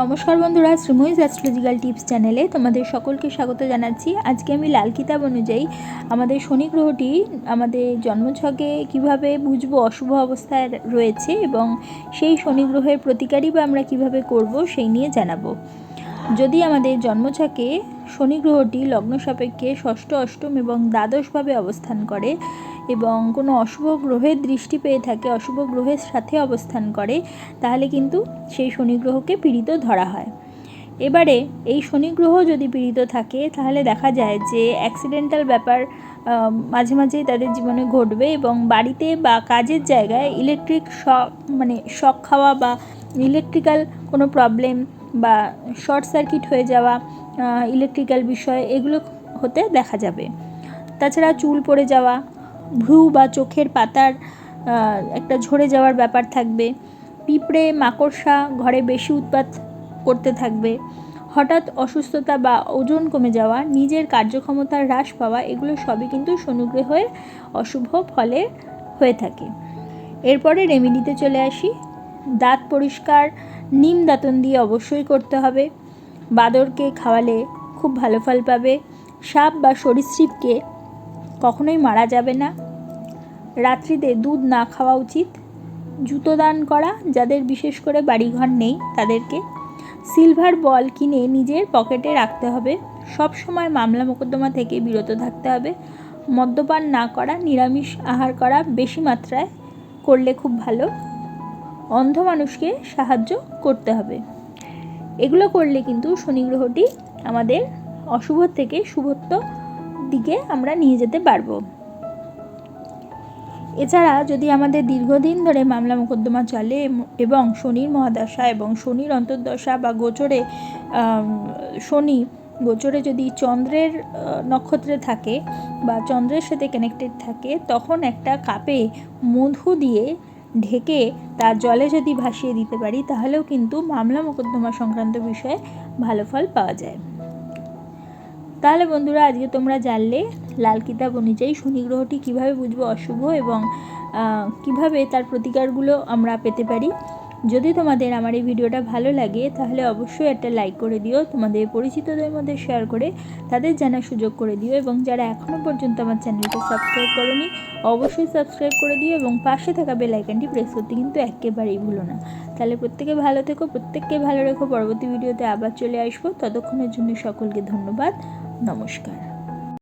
নমস্কার বন্ধুরা, শ্রীময়ীজ astrological tips চ্যানেলে তোমাদের সকলকে স্বাগত জানাচ্ছি। আজকে আমি লাল কিতাব অনুযায়ী আমাদের শনি গ্রহটি আমাদের জন্মছকে কীভাবে বুঝব অশুভ অবস্থায় রয়েছে এবং সেই শনি গ্রহের প্রতিকারই বা আমরা কীভাবে করব সেই নিয়ে জানাব। যদি আমাদের জন্মছকে শনি গ্রহটি লগ্ন সাপেক্ষে ষষ্ঠ, অষ্টম এবং দ্বাদশভাবে অবস্থান করে এবং কোনো অশুভ গ্রহের দৃষ্টি পেয়ে থাকে, অশুভ গ্রহের সাথে অবস্থান করে, তাহলে কিন্তু সেই শনি গ্রহকে পীড়িত ধরা হয়। এবারে এই শনি গ্রহ যদি পীড়িত থাকে, তাহলে দেখা যায় যে অ্যাক্সিডেন্টাল ব্যাপার মাঝে মাঝেই তাদের জীবনে ঘটবে এবং বাড়িতে বা কাজের জায়গায় ইলেকট্রিক শক মানে শক খাওয়া বা ইলেকট্রিক্যাল কোনো প্রবলেম বা শর্ট সার্কিট হয়ে যাওয়া ইলেকট্রিক্যাল বিষয়, এগুলো হতে দেখা যাবে। তাছাড়া চুল পড়ে যাওয়া ভ্রু বা চোখের পাতার একটা ঝরে যাওয়ার ব্যাপার থাকবে। পিঁপড়ে, মাকড়সা ঘরে বেশি উৎপাত করতে থাকবে। হঠাৎ অসুস্থতা বা ওজন কমে যাওয়া, নিজের কার্যক্ষমতার হ্রাস পাওয়া, এগুলো সবই কিন্তু শনিগ্রহের অশুভ ফলে হয়ে থাকে। এরপরে রেমেডিতে চলে আসি। দাঁত পরিষ্কার, নিম দাঁতন দিয়ে অবশ্যই করতে হবে। বাদরকে খাওয়ালে খুব ভালো ফল পাবে। সাপ বা সরীসৃপকে কখনোই মারা যাবে না। রাত্রিতে দুধ না খাওয়া উচিত। জুতো দান করা, যাদের বিশেষ করে বাড়িঘর নেই তাদেরকে। সিলভার বল কিনে নিজের পকেটে রাখতে হবে। সব সময় মামলা মোকদ্দমা থেকে বিরত থাকতে হবে। মদ্যপান না করা, নিরামিষ আহার করা বেশি মাত্রায় করলে খুব ভালো। অন্ধ মানুষকে সাহায্য করতে হবে। এগুলো করলে কিন্তু শনি গ্রহটি আমাদের অশুভ থেকে শুভত্ব দিকে আমরা নিয়ে যেতে পারব। এছাড়া যদি আমাদের দীর্ঘদিন ধরে মামলা মোকদ্দমা চলে এবং শনির মহাদশা এবং শনির অন্তর্দশা বা গোচরে শনি গোচরে যদি চন্দ্রের নক্ষত্রে থাকে বা চন্দ্রের সাথে কানেক্টেড থাকে, তখন একটা কাপে মধু দিয়ে ঢেকে তার জলে যদি ভাসিয়ে দিতে পারি, তাহলেও কিন্তু মামলা মোকদ্দমা সংক্রান্ত বিষয়ে ভালো ফল পাওয়া যায়। তাহলে বন্ধুরা আজকে তোমরা জানলে লাল কিতাব অনুযায়ী শনি গ্রহটি কীভাবে বুঝব অশুভ এবং কীভাবে তার প্রতিকারগুলো আমরা পেতে পারি। যদি তোমাদের আমার এই ভিডিওটা ভালো লাগে, তাহলে অবশ্যই একটা লাইক করে দিও, তোমাদের পরিচিতদের মধ্যে শেয়ার করে তাদের জানার সুযোগ করে দিও এবং যারা এখনও পর্যন্ত আমার চ্যানেলকে সাবস্ক্রাইব করোনি, অবশ্যই সাবস্ক্রাইব করে দিও এবং পাশে থাকা বেল আইকনটি প্রেস করতে কিন্তু একেবারেই ভুলো না। তাহলে প্রত্যেকে ভালো থেকো, প্রত্যেককে ভালো রেখো, পরবর্তী ভিডিওতে আবার চলে আসব। ততক্ষণের জন্য সকলকে ধন্যবাদ। নমস্কার।